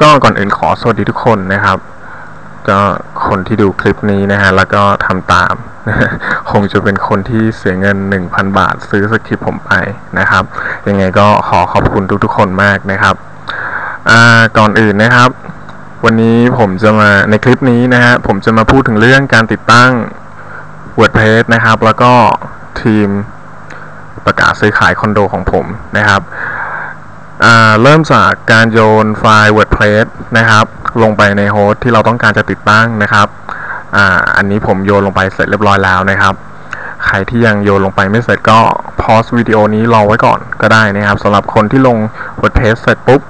ก็ก่อนอื่นขอสวัสดีทุกคนนะครับ ก็คนที่ดูคลิปนี้นะฮะแล้วก็ทำตามคงจะเป็นคนที่เสียเงิน 1,000 บาท ซื้อสคริปผมไปนะครับ ยังไงก็ขอขอบคุณทุกๆคนมากนะครับอ่าก่อนอื่นนะครับ วันนี้ผมจะมาในคลิปนี้นะฮะผมจะมาพูดถึงเรื่องการติดตั้ง WordPress นะครับ แล้วก็ทีมประกาศซื้อขายคอนโดของผมนะครับอ่าเริ่มจากการโยนไฟล์ WordPress นะครับ ลงไปในโฮสต์ที่เราต้องการจะติดตั้งนะครับอ่าอันนี้ผมโยนลงไปเสร็จเรียบร้อยแล้วนะครับ ใครที่ยังโยนลงไปไม่เสร็จก็พอสวิดีโอนี้รอไว้ก่อนก็ได้นะครับสำหรับคนที่ลง WordPress เสร็จปุ๊บ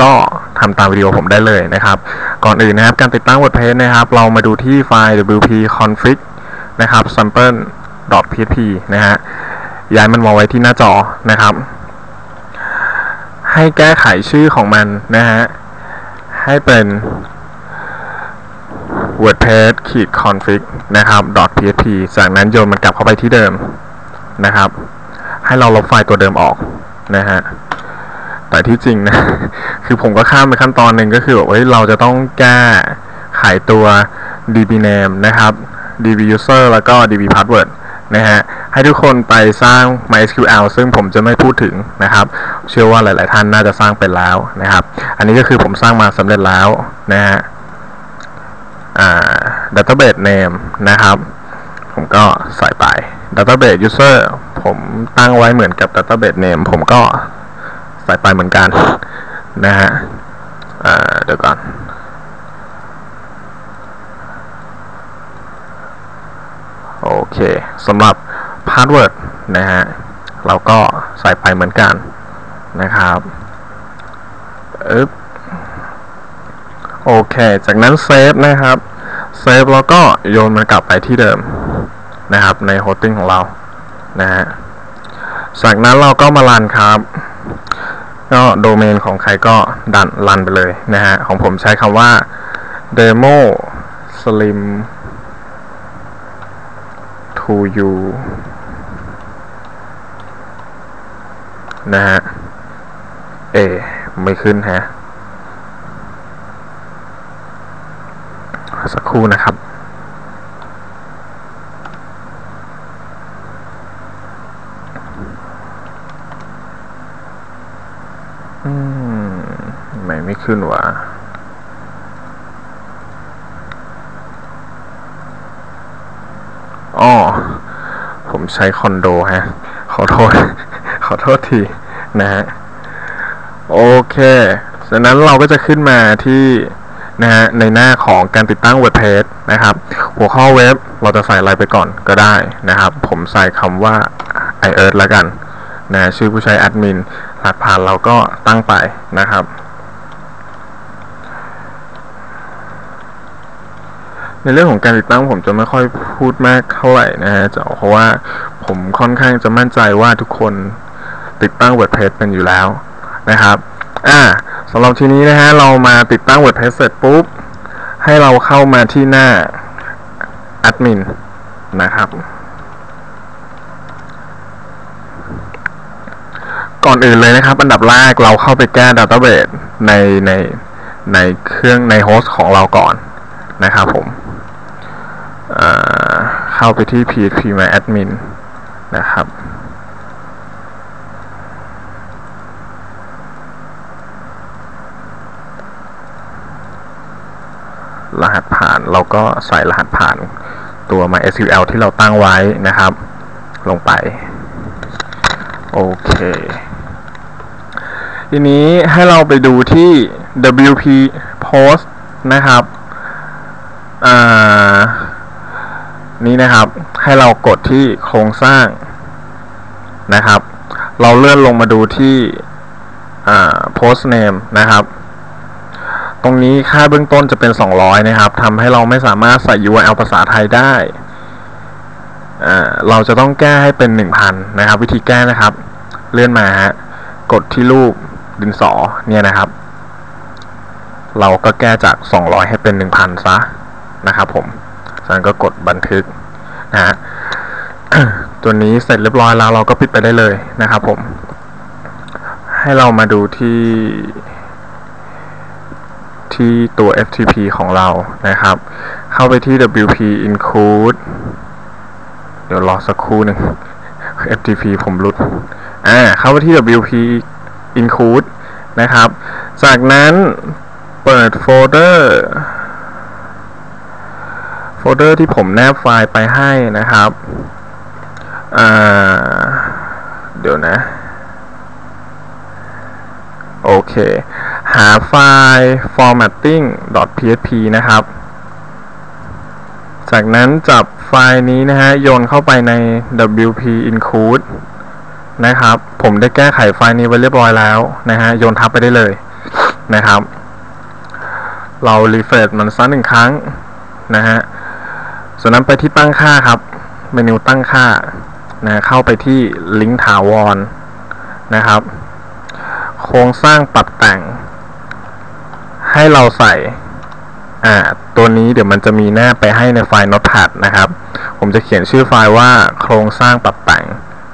ก็ทำตามวิดีโอผมได้เลยนะครับ ก่อนอื่นนะครับการติดตั้ง WordPress นะครับ เรามาดูที่ไฟล์ wp config นะครับ sample.php นะฮะย้ายมันมาไว้ที่หน้าจอนะครับ ให้แก้ไขชื่อของมันนะฮะ ให้เป็น wordpress ขีด config นะครับ .php จากนั้นโยนมันกลับเข้าไปที่เดิมนะครับ ให้เราลบไฟล์ตัวเดิมออกนะฮะแต่ที่จริงนะ คือผมก็ข้ามไปขั้นตอนหนึ่งก็คือแบบเฮ้ยเราจะต้องแก้ไขตัว db name นะครับ db user แล้วก็ db password นะฮะให้ทุกคนไปสร้าง MySQL ซึ่งผมจะไม่พูดถึงนะครับ เชื่อว่าหลาย ๆ ท่านน่าจะสร้างเป็นแล้วนะครับ อันนี้ก็คือผมสร้างมาสำเร็จแล้วนะฮะอ่า database name นะครับ ผมก็ใส่ไป database user ผมตั้งไว้เหมือนกับ database name ผมก็ใส่ไปเหมือนกันนะฮะอ่าเดี๋ยวก่อนโอเคสำหรับ password นะฮะเราก็ใส่ไปเหมือนกัน นะครับอึ๊บโอเค จากนั้นเซฟนะครับ เซฟแล้วก็โยนมันกลับไปที่เดิมนะครับ ในโฮสติ้งของเรานะฮะ จากนั้นเราก็มารันครับ ก็โดเมนของใครก็ดันรันไปเลยนะฮะ ของผมใช้คำว่า demo slim to you นะฮะ เอ ไม่ขึ้นฮะสักครู่นะครับอืมไม่ไม่ขึ้นวะอ๋อ ผมใช้คอนโดฮะ ขอโทษ ขอโทษทีนะฮะ โอเคจากนั้นเราก็จะขึ้นมาที่นะฮะในหน้าของการติดตั้ง WordPress นะครับ หัวข้อเว็บเราจะใส่อะไรไปก่อนก็ได้นะครับ ผมใส่คำว่า i e a r t h ล้วกันนะชื่อผู้ใช้แอดมินรหัสผ่านเราก็ตั้งไปนะครับ ในเรื่องของการติดตั้งผมจะไม่ค่อยพูดมากเท่าไหร่นะฮะจะเพราะว่าผมค่อนข้างจะมั่นใจว่าทุกคนติดตั้ง WordPress เป็นอยู่แล้ว นะครับ อ่าสำหรับทีนี้นะฮะเรามาติดตั้ง WordPress เสร็จปุ๊บ ให้เราเข้ามาที่หน้า admin นะครับ ก่อนอื่นเลยนะครับ อันดับแรกเราเข้าไปแก้ database ในในในเครื่องในโฮสต์ของเราก่อนนะครับผมเข้าไปที่ php my admin นะครับ รหัสผ่าน เราก็ใส่รหัสผ่านตัว MySQL ที่เราตั้งไว้นะครับ ลงไป โอเค ทีนี้ให้เราไปดูที่ WP Post นะครับอ่านี่นะครับ ให้เรากดที่โครงสร้างนะครับ เราเลื่อนลงมาดูที่ post name นะครับ ตรงนี้ค่าเบื้องต้นจะเป็น 200 นะครับทำให้เราไม่สามารถใส่ URL ภาษาไทยได้ เราจะต้องแก้ให้เป็น 1,000 นะครับ วิธีแก้นะครับ เลื่อนมาฮะกดที่รูปดินสอเนี่ยนะครับ เราก็แก้จาก 200 ให้เป็น 1,000 ซะนะครับผมจากนั้นก็กดบันทึกนะฮะตัวนี้เสร็จเรียบร้อยแล้วเราก็ปิดไปได้เลยนะครับผม ให้เรามาดูที่ ที่ตัว FTP ของเรานะครับ เข้าไปที่ WP include เดี๋ยวรอสักครู่หนึ่ง FTP ผมหลุดอ่าเข้าไปที่ WP include นะครับ จากนั้นเปิดโฟลเดอร์ โฟลเดอร์ที่ผมแนบไฟล์ไปให้นะครับอ่าเดี๋ยวนะ โอเค หาไฟล์ formatting.php นะครับ จากนั้นจับไฟล์นี้นะฮะโยนเข้าไปใน wp include นะครับ ผมได้แก้ไขไฟล์นี้ไว้เรียบร้อยแล้วนะฮะโยนทับไปได้เลยนะครับ เรา refresh มันสักหนึ่งครั้งนะฮะส่วนนั้นไปที่ตั้งค่าครับ เมนูตั้งค่านะเข้าไปที่ลิงก์ถาวรนะครับ โครงสร้างปรับแต่ง ให้เราใส่อ่าตัวนี้เดี๋ยวมันจะมีแนบไปให้ในไฟล์ Notepad นะครับ ผมจะเขียนชื่อไฟล์ว่าโครงสร้างปรับแต่ง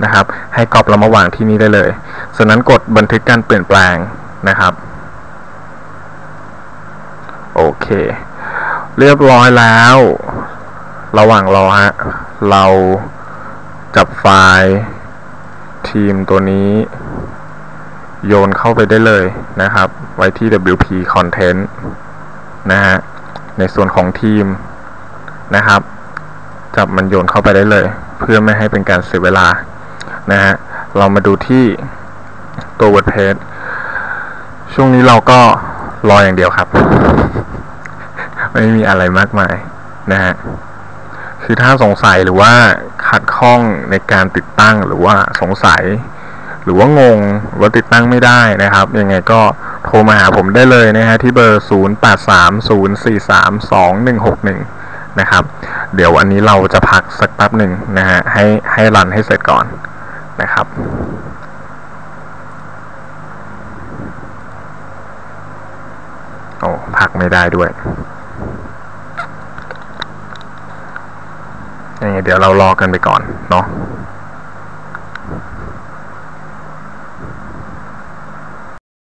นะครับ ให้กรอบเรามาวางที่นี่ได้เลยฉะนั้นกดบันทึกการเปลี่ยนแปลงนะครับ โอเค เรียบร้อยแล้ว ระหว่างรอฮะ เราจับไฟล์ทีมตัวนี้ โยนเข้าไปได้เลยนะครับ ไว้ที่ WP Content นะฮะ ในส่วนของทีมนะครับ จับมันโยนเข้าไปได้เลย เพื่อไม่ให้เป็นการเสียเวลานะฮะ เรามาดูที่ตัว WordPress ช่วงนี้เราก็รออย่างเดียวครับ ไม่มีอะไรมากมายนะฮะคือถ้าสงสัยหรือว่าขัดข้องในการติดตั้งหรือว่าสงสัย หรือว่างงว่าติดตั้งไม่ได้นะครับยังไงก็โทรมาหาผมได้เลยนะฮะที่เบอร์ 0830432161 นะครับ เดี๋ยวอันนี้เราจะพักสักแป๊บหนึ่งนะฮะให้ให้รันให้เสร็จก่อนนะครับโอ้พักไม่ได้ด้วยยังไงเดี๋ยวเรารอกันไปก่อนเนาะ